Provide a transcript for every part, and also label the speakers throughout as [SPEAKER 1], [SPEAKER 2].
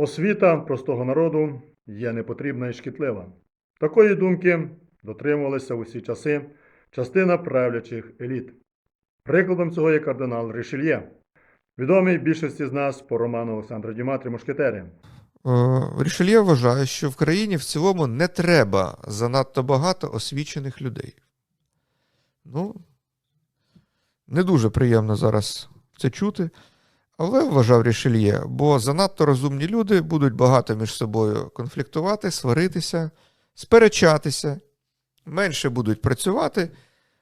[SPEAKER 1] Освіта простого народу є непотрібна і шкідлива. Такої думки дотримувалися в усі часи частина правлячих еліт. Прикладом цього є кардинал Ришельє, відомий більшості з нас по роману Олександра Дюма «Три мушкетери.
[SPEAKER 2] Е, Рішельє вважає, що в країні в цілому не треба занадто багато освічених людей. Ну, не дуже приємно зараз це чути, але вважав Рішельє, бо занадто розумні люди будуть багато між собою конфліктувати, сваритися, сперечатися, менше будуть працювати,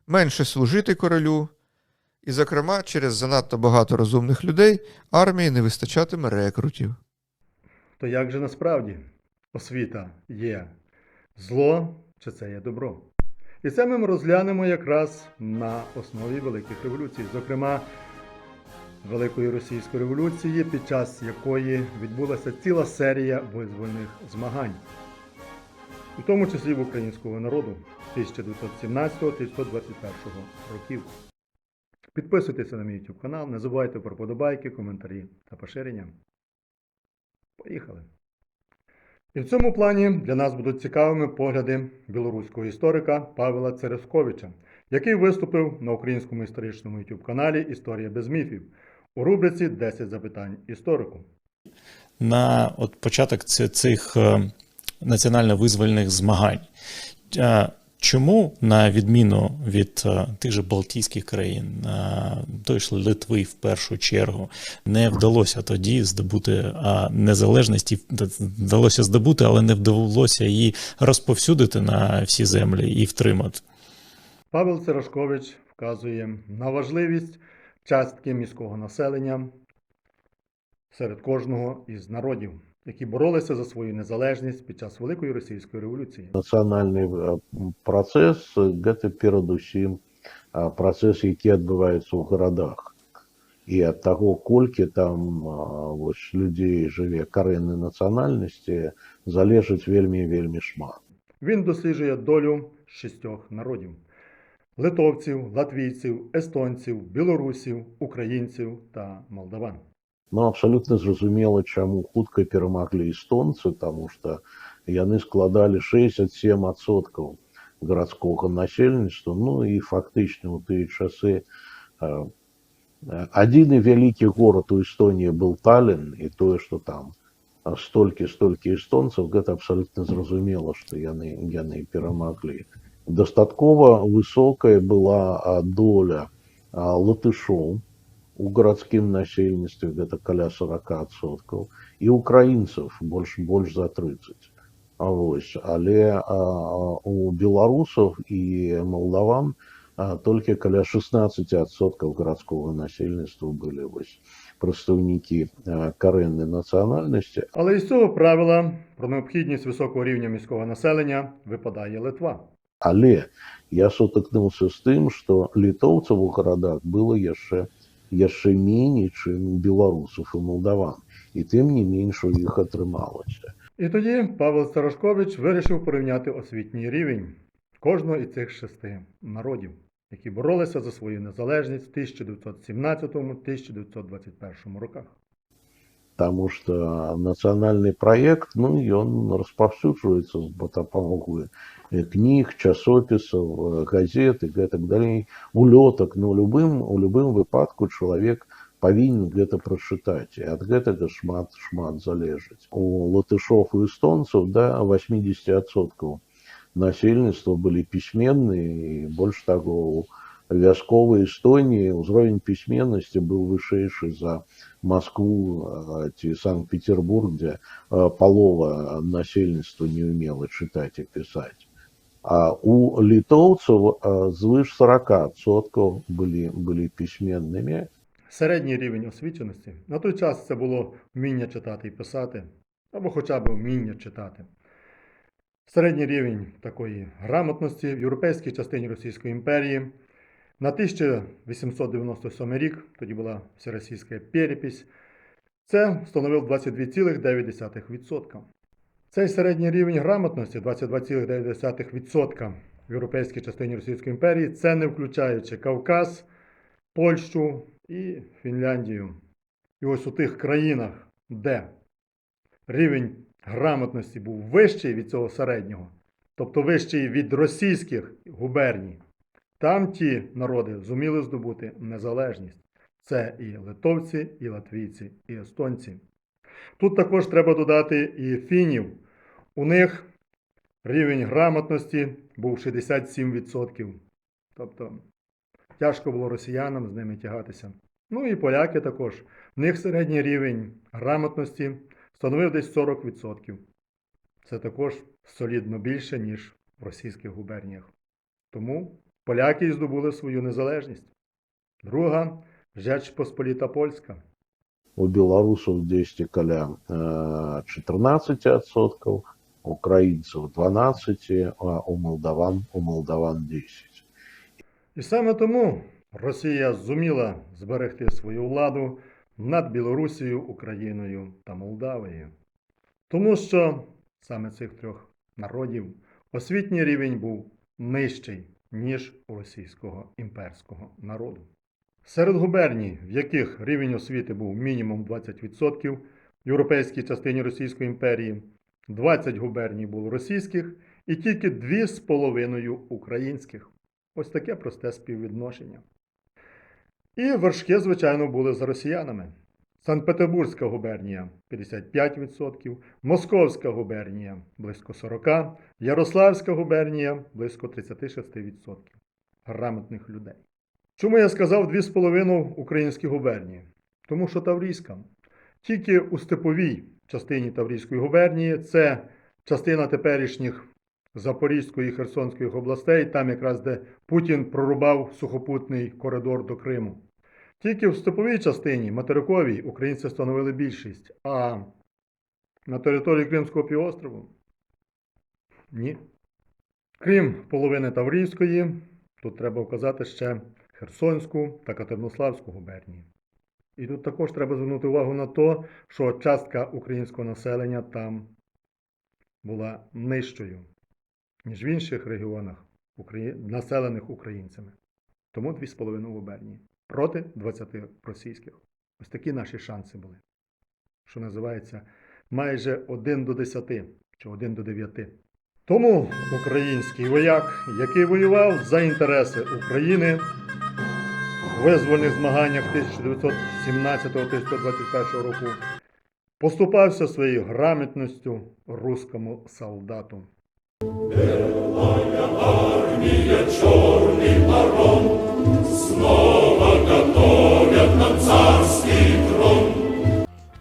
[SPEAKER 2] менше служити королю. І, зокрема, через занадто багато розумних людей армії не вистачатиме рекрутів.
[SPEAKER 1] То як же насправді освіта є зло чи це є добро? І це ми розглянемо якраз на основі великих революцій, зокрема Великої Російської революції, під час якої відбулася ціла серія визвольних змагань, у тому числі в українського народу 1917-1921 років. Підписуйтеся на мій YouTube канал, не забувайте про подобайки, коментарі та поширення. Поїхали. І в цьому плані для нас будуть цікавими погляди білоруського історика Павла Цересковича, який виступив на українському історичному YouTube каналі Історія без міфів у рубриці 10 запитань історику.
[SPEAKER 3] на от початок цих е, національно-визвольних змагань. Е, Чому, на відміну від е, тих же Балтійських країн, той ж Литви в першу чергу, не вдалося тоді здобути незалежність, і вдалося здобути, але не вдалося її розповсюдити на всі землі і втримати?
[SPEAKER 1] Павел Церашкович вказує на важливість частки міського населення серед кожного із народів, які боролися за свою незалежність під час Великої Російської революції.
[SPEAKER 4] нацыянальны э, працэс гэта перадусім а, працэс які адбываецца ў гарадах і ад таго колькі там а, вось людзей жыве карэннай нацыянальнасці залежыць вельмі вельмі шмат
[SPEAKER 1] Він досліджує долю шістьох народів: литовців, латвійців, естонців, білорусів, українців та молдаван.
[SPEAKER 4] Ну абсалютна зразумела чаму хутка перамаглі эстонцы таму што яны складалі 67соткаў гарадскога насельніцтва ну і фактычна ў тыя часы э, адзіны вялікі горад у эстоніі быў талін і тое што там а, столькі столькі эстонцаў гэта абсалютна зразумела што яны яны перамаглі дастаткова высокая была а, доля а, латышоў у гарадскім насельніцтве гэта каля 40соткаў і украінцаў больш больш за 30 а вось але а, у беларусаў і малдаван а, толькі каля 16соткаў гарадскога насельніцтва былі вось прадстаўнікі а, карэннай нацыянальнасці
[SPEAKER 1] Але із цього правила про необхідність високого рівня міського населення випадає Литва.
[SPEAKER 4] але я сутыкнуўся з тым што літоўцаў у гарадах было яшчэ яшчэ меней чым беларусаў і малдаван і тым не менш у іх атрымалася
[SPEAKER 1] І тоді Павел Старошкович вирішив порівняти освітній рівень кожного із цих шести народів, які боролися за свою незалежність в 1917-1921 роках.
[SPEAKER 4] Таму што нацыянальны праект ну ён распаўсюджваецца з дапамогай э, кніг часопісаў э, газет і гэтак далей улётак ну любым у любым выпадку чалавек павінен гэта прачытаць і ад гэтага шмат шмат залежыць у латышоў і эстонцаў да 80соткаў насельніцтва былі пісьменныя і больш таго у вясковай эстоніі ўзровень пісьменнасці быў вышэйшы за Москву а, ці Санкт-Петербург, дзе а, палова насельніцтва не ўмела чытаць і пісаць. А у літоўцаў а, звыш 40соткаў былі, былі пісьменнымі.
[SPEAKER 1] Середній рівень освіченості на той час це було вміння читати і писати, або хоча б вміння читати. Середній рівень такої грамотності в європейській частині Російської імперії на 1897 рік, тоді була всеросійська перепись, це становив 22,9%. Цей середній рівень грамотності 22,9% в європейській частині Російської імперії, це не включаючи Кавказ, Польщу і Фінляндію. І ось у тих країнах, де рівень грамотності був вищий від цього середнього, тобто вищий від російських губерній, там ті народи зуміли здобути незалежність. Це і литовці, і латвійці, і естонці. Тут також треба додати і фінів. У них рівень грамотності був 67%. Тобто тяжко було росіянам з ними тягатися. Ну і поляки також. В них середній рівень грамотності становив десь 40%. Це також солідно більше, ніж в російських губерніях. Тому поляки здобули свою незалежність. Друга Жеч Посполіта Польська.
[SPEAKER 4] У белорусов здесь около э, 14 отсотков, у украинцев 12, а у молдаван, у молдаван 10.
[SPEAKER 1] І саме тому Росія зуміла зберегти свою владу над Білорусією, Україною та Молдавією. Тому що саме цих трьох народів освітній рівень був нижчий, ніж у російського імперського народу. Серед губерній, в яких рівень освіти був мінімум 20% в європейській частині Російської імперії, 20 губерній було російських і тільки 2,5 українських. Ось таке просте співвідношення. І вершки, звичайно, були за росіянами. Санкт-Петербурзька губернія 55%, Московська губернія близько 40%, Ярославська губернія близько 36% грамотних людей. Чому я сказав 2,5 українські губернії? Тому що Таврійська. Тільки у степовій частині Таврійської губернії це частина теперішніх Запорізької і Херсонської областей, там якраз де Путін прорубав сухопутний коридор до Криму. Тільки в степовій частині, материковій, українці становили більшість, а на території Кримського півострову ні. Крім половини Таврійської, тут треба вказати ще Херсонську та Катернославську губернії. І тут також треба звернути увагу на те, що частка українського населення там була нижчою, ніж в інших регіонах, населених українцями. Тому 2,5 губернії проти 20 російських. Ось такі наші шанси були. Що називається майже 1 до 10 чи 1 до 9. Тому український вояк, який воював за інтереси України в визвольних змаганнях 1917-1921 року, поступався своєю грамотністю руському солдату.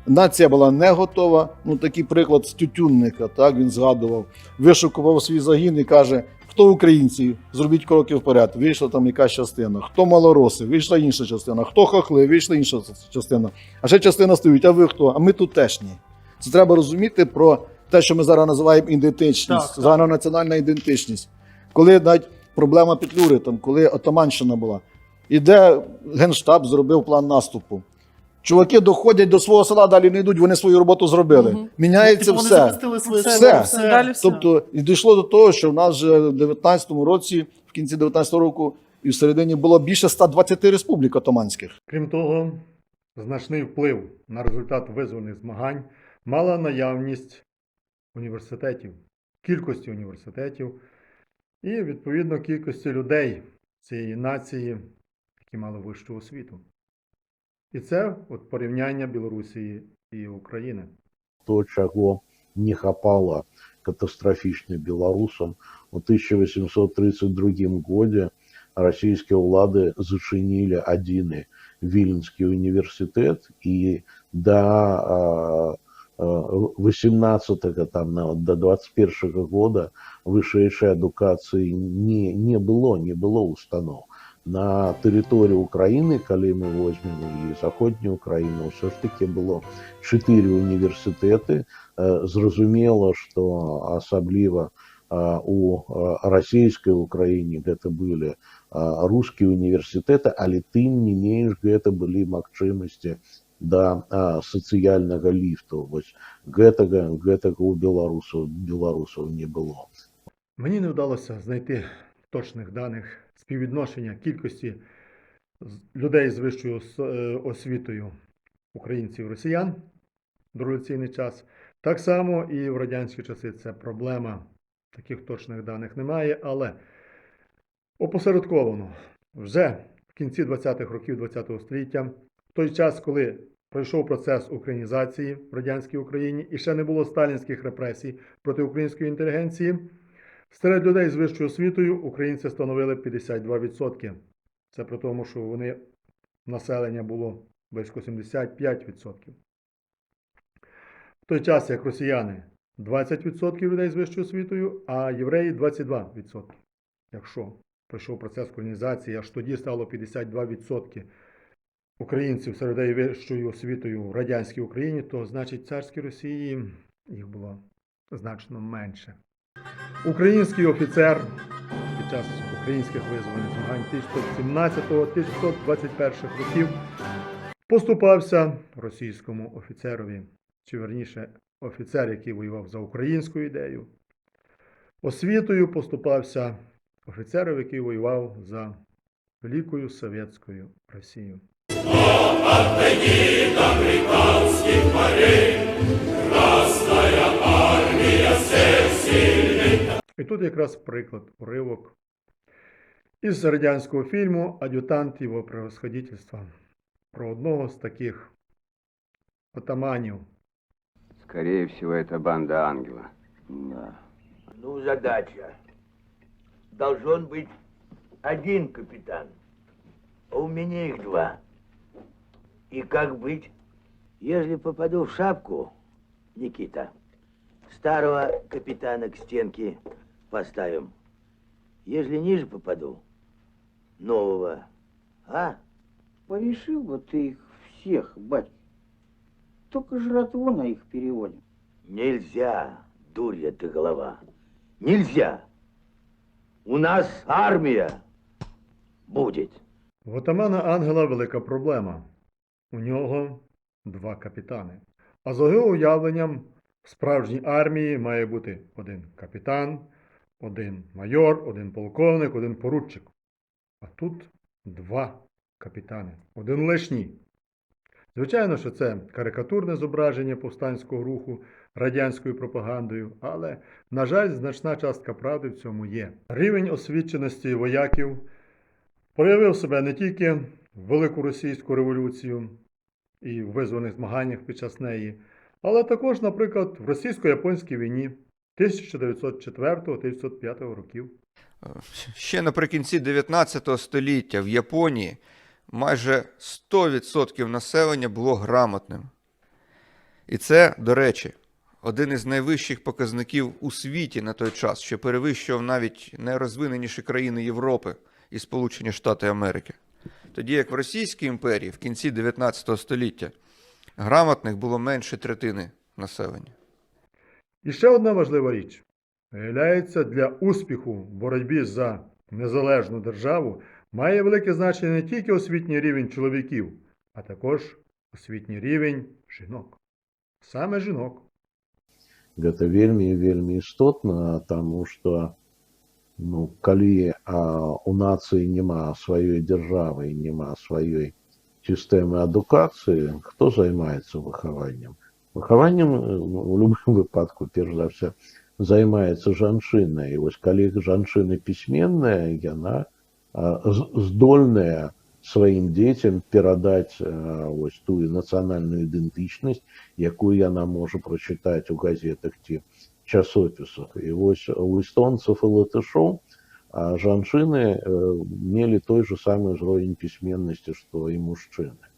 [SPEAKER 5] Нація була не готова. Ну, такий приклад з Тютюнника, так він згадував. Вишукував свій загін і каже: хто українці, зробіть кроки вперед. Вийшла там якась частина. Хто малороси, вийшла інша частина. Хто хохли, вийшла інша частина. А ще частина стоїть. А ви хто? А ми тутешні. Це треба розуміти про те, що ми зараз називаємо ідентичність,
[SPEAKER 6] Так,
[SPEAKER 5] загальнонаціональна ідентичність. Коли навіть проблема Петлюри, там, коли Отаманщина була, іде Генштаб, зробив план наступу. Чуваки доходять до свого села, далі не йдуть, вони свою роботу зробили.
[SPEAKER 6] Мгм.
[SPEAKER 5] Міняється
[SPEAKER 6] Типу, вони
[SPEAKER 5] все.
[SPEAKER 6] запустили своє
[SPEAKER 5] Все.
[SPEAKER 6] село, все. Далі все.
[SPEAKER 5] Тобто, і дійшло до того, що в нас вже в 19-му році, в кінці 19-го року, і в середині було більше 120 республік отаманських.
[SPEAKER 1] Крім того, значний вплив на результат визвольних змагань мала наявність університетів, кількості університетів і, відповідно, кількості людей цієї нації, які мали вищу освіту. І це от порівняння Білорусі і України.
[SPEAKER 4] То, чего не хапало катастрофично белорусам, у 1832 году российские влады зачинили один Вильнский университет, и до 18 там, на- до 21 года высшей адукации не, не было, не было установ. На території України, коли ми візьмемо і Заходню Україну, все ж таки було чотири університети. Е, Зрозуміло, що особливо е, у е, російській Україні гэта былі е, рускія універсітэты, але тым не менш гэта былі магчымасці да е, сацыяльнага ліфту. Вось гэтага гэтага у беларусаў беларусаў не было.
[SPEAKER 1] Мені не вдалося знайти точних даних співвідношення кількості з- людей з вищою ос- е, освітою українців і росіян в дореволюційний час Так само і в радянські часи це проблема. Таких точних даних немає, але опосередковано вже в кінці 20-х років ХХ століття, в той час, коли пройшов процес українізації в радянській Україні і ще не було сталінських репресій проти української інтелігенції, серед людей з вищою освітою українці становили 52%. Це при тому, що вони населення було близько 75%. В той час, як росіяни 20% людей з вищою освітою, а євреї 22%. Якщо пройшов процес колонізації, аж тоді стало 52% українців серед вищою освітою в радянській Україні, то значить царській Росії їх було значно менше. Український офіцер під час українських визвольних змагань 1917-1921 років поступався російському офіцерові, чи верніше офіцер, який воював за українську ідею. Освітою поступався офіцером, який воював за Великою Совєтською Росією. І тут якраз приклад, уривок із радянського фільму Ад'ютант його превосходительства про одного з таких отаманів.
[SPEAKER 6] Скорее всего, это банда ангела.
[SPEAKER 7] Да. Ну, задача. Должен быть один капитан, а у меня их два. И как быть? Если попаду в шапку, Никита, старого капитана к стенке поставим. Если ниже попаду, нового. А?
[SPEAKER 8] Порешил бы ты их всех, батя. Только жратву на их переводим.
[SPEAKER 7] Нельзя, дурья ты голова. Нельзя. У нас армия будет.
[SPEAKER 1] В отамана Ангела велика проблема. У нього два капітани. А за його уявленням, в справжній армії має бути один капітан, один майор, один полковник, один поручик. А тут два капітани, один лишній. Звичайно, що це карикатурне зображення повстанського руху радянською пропагандою, але, на жаль, значна частка правди в цьому є. Рівень освіченості вояків проявив себе не тільки в Велику Російську революцію і в визваних змаганнях під час неї, але також, наприклад, в російсько-японській війні 1904-1905 років.
[SPEAKER 2] Ще наприкінці 19 століття в Японії майже 100% населення було грамотним. І це, до речі, один із найвищих показників у світі на той час, що перевищував навіть найрозвиненіші країни Європи і Сполучені Штати Америки. Тоді як в Російській імперії в кінці 19 століття грамотних було менше третини населення.
[SPEAKER 1] І ще одна важлива річ. Виявляється, для успіху в боротьбі за незалежну державу має велике значення не тільки освітній рівень чоловіків, а також освітній рівень жінок. Саме жінок.
[SPEAKER 4] Гэта вельмі вельмі істотна таму что ну калі а, у нацыі няма сваёй дзяржавы няма сваёй сістэмы адукацыі хто займаецца выхаваннем выхаваннем э, ну, у любым выпадку перш за ўсё займаецца жанчына і вось калі жанчына пісьменная яна а, з- здольная сваім дзецям перадаць а, вось тую нацыянальную ідэнтычнасць якую яна можа прачытаць у газетах ці часопісах і вось у эстонцаў і латышоў а жанчыны э, мелі той же самы ўзровень пісьменнасці што і мужчыны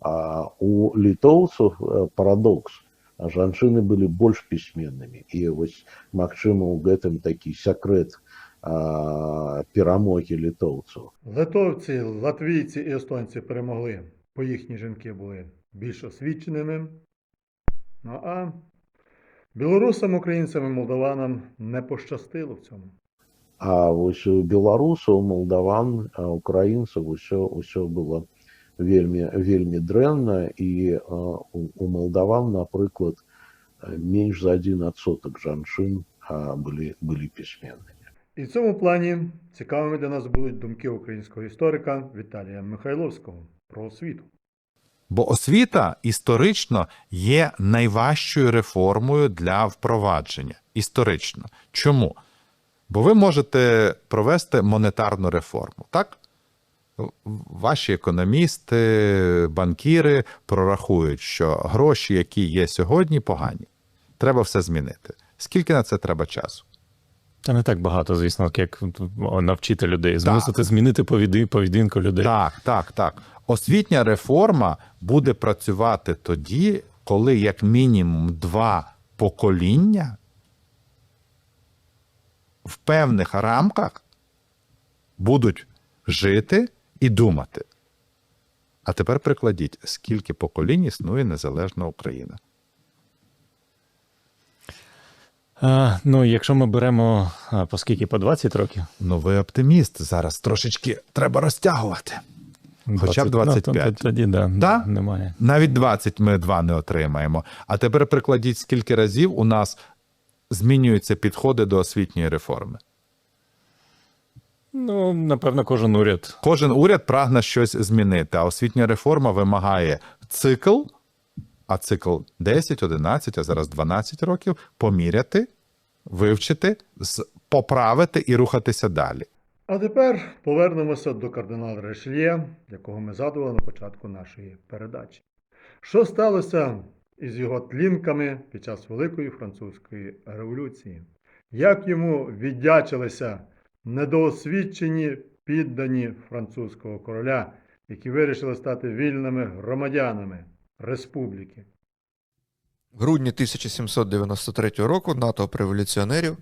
[SPEAKER 4] а у літоўцаў э, парадокс а жанчыны былі больш пісьменнымі і вось магчыма у гэтым такі сакрэт а, перамогі літоўцаў
[SPEAKER 1] Литовці, латвійці і естонці перемогли, бо їхні жінки були більш освіченими. Ну а білорусам, українцям і молдаванам не пощастило в цьому.
[SPEAKER 4] А вось у беларусаў малдаван а украінцаў усё ўсё было вельмі вельмі дрэнна і а, у, у малдаван напрыклад а, менш за адзін адсотак жанчын а, былі былі пісьменнымі
[SPEAKER 1] І в цьому плані цікавими для нас будуть думки українського історика Віталія Михайловського про освіту.
[SPEAKER 9] Бо освіта історично є найважчою реформою для впровадження. Історично. Чому? Бо ви можете провести монетарну реформу, так? Ваші економісти, банкіри прорахують, що гроші, які є сьогодні, погані. Треба все змінити. Скільки на це треба часу?
[SPEAKER 3] Та не так багато, звісно, як навчити людей, змусити змінити повіди- поведінку людей.
[SPEAKER 9] Так, так, так. Освітня реформа буде працювати тоді, коли як мінімум два покоління в певних рамках будуть жити і думати. А тепер прикладіть, скільки поколінь існує незалежна Україна.
[SPEAKER 3] А, ну, якщо ми беремо а, по скільки по 20 років,
[SPEAKER 9] Ну, ви оптиміст. Зараз трошечки треба розтягувати. Хоча б
[SPEAKER 3] 20, ну,
[SPEAKER 9] 25.
[SPEAKER 3] то- тоді да,
[SPEAKER 9] Да?
[SPEAKER 3] немає.
[SPEAKER 9] Навіть 20 ми два не отримаємо. А тепер прикладіть, скільки разів у нас змінюються підходи до освітньої реформи.
[SPEAKER 3] Ну, напевно, кожен уряд.
[SPEAKER 9] Кожен уряд прагне щось змінити, а освітня реформа вимагає цикл, а цикл 10, 11, а зараз 12 років поміряти, вивчити, поправити і рухатися далі.
[SPEAKER 1] А тепер повернемося до кардинала Ришельє, якого ми згадували на початку нашої передачі. Що сталося із його тлінками під час Великої Французької революції? Як йому віддячилися недоосвідчені піддані французького короля, які вирішили стати вільними громадянами республіки?
[SPEAKER 2] В грудні 1793 року НАТО революціонерів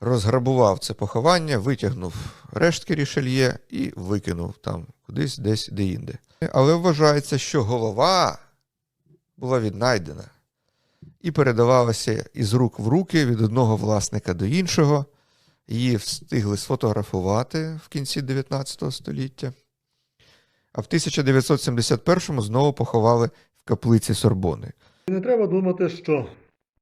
[SPEAKER 2] розграбував це поховання, витягнув рештки рішельє і викинув там кудись десь деінде. Але вважається, що голова була віднайдена і передавалася із рук в руки від одного власника до іншого. Її встигли сфотографувати в кінці 19 століття. А в 1971-му знову поховали в каплиці Сорбони.
[SPEAKER 1] І не треба думати, що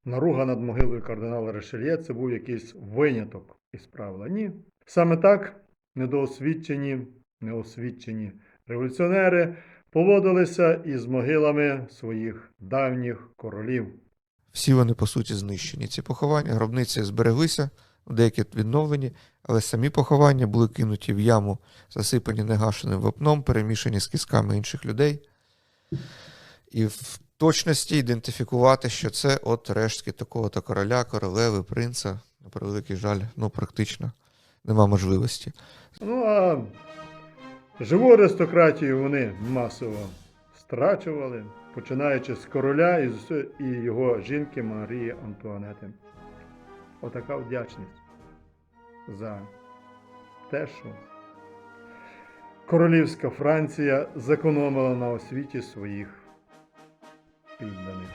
[SPEAKER 1] наруга над могилою кардинала Ришельє це був якийсь виняток із правила. Ні. Саме так недоосвідчені, неосвідчені революціонери поводилися із могилами своїх давніх королів.
[SPEAKER 2] Всі вони, по суті, знищені. Ці поховання, гробниці збереглися, деякі відновлені, але самі поховання були кинуті в яму, засипані негашеним вапном, перемішані з кістками інших людей. І в точності ідентифікувати, що це от рештки такого-то короля, королеви, принца, на превеликий жаль, ну, практично нема можливості.
[SPEAKER 1] Ну а живу аристократію вони масово страчували, починаючи з короля і його жінки Марії Антуанети. Отака вдячність за те, що королівська Франція зекономила на освіті своїх підданих.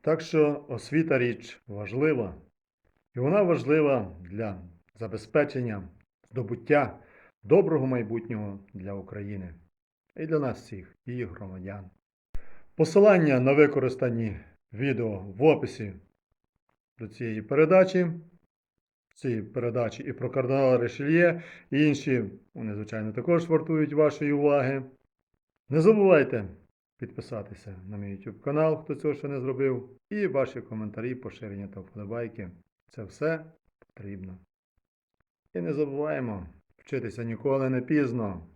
[SPEAKER 1] Так що освіта річ важлива, і вона важлива для забезпечення здобуття доброго майбутнього для України і для нас всіх, її громадян. Посилання на використані відео в описі до цієї передачі. Цієї передачі і про кардинала Ришельє, і інші, вони, звичайно, також вартують вашої уваги. Не забувайте підписатися на мій YouTube канал, хто цього ще не зробив, і ваші коментарі, поширення та вподобайки. Це все потрібно. І не забуваємо, вчитися ніколи не пізно.